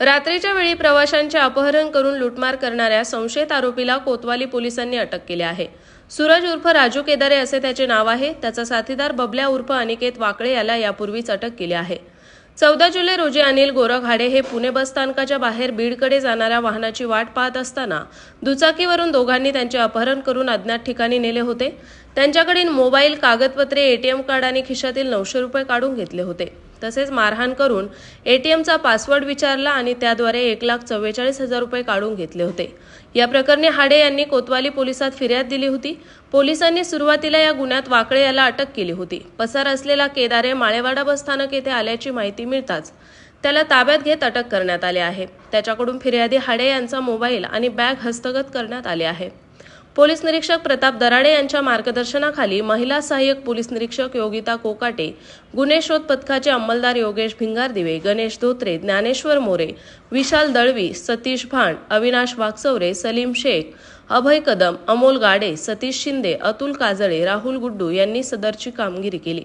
रात्रीच्या वेळी प्रवाशांचे अपहरण करून लुटमार करणाऱ्या संशयित आरोपीला कोतवाली पोलिसांनी अटक केली आहे. सूरज उर्फ राजू केदारे असे त्याचे नाव आहे. त्याचा साथीदार बबल्या उर्फ अनिकेत वाकळे याला यापूर्वीच अटक केली आहे. चौदा जुलै रोजी अनिल गोरखाडे हे पुणे बस स्थानकाच्या बाहेर बीडकडे जाणाऱ्या वाहनाची वाट पाहत असताना दुचाकीवरून दोघांनी त्यांचे अपहरण करून अज्ञात ठिकाणी नेले होते. त्यांच्याकडील मोबाईल कागदपत्रे एटीएम कार्ड आणि खिशातील नऊशे रुपये काढून घेतले होते. तसेच मारहाण करून एटीएमचा पासवर्ड विचारला आणि त्याद्वारे एक लाख चव्वेचाळीस हजार रुपये काढून घेतले होते. या प्रकरणी हाडे यांनी कोतवाली पोलिसात फिर्याद दिली होती. पोलिसांनी सुरुवातीला या गुन्ह्यात वाकळे याला अटक केली होती. पसार असलेला केदारे माळेवाडा बस स्थानक येथे आल्याची माहिती मिळताच त्याला ताब्यात घेत अटक करण्यात आले आहे. त्याच्याकडून फिर्यादी हाडे यांचा मोबाईल आणि बॅग हस्तगत करण्यात आले आहे. पोलीस निरीक्षक प्रताप दराडे यांच्या मार्गदर्शनाखाली महिला सहाय्यक पोलीस निरीक्षक योगिता कोकाटे गुन्हे शोध पथकाचे अंमलदार योगेश भिंगारदिवे गणेश धोत्रे ज्ञानेश्वर मोरे विशाल दळवी सतीश भांड अविनाश वागचौरे सलीम शेख अभय कदम अमोल गाडे सतीश शिंदे अतुल काजळे राहुल गुड्डू यांनी सदरची कामगिरी केली.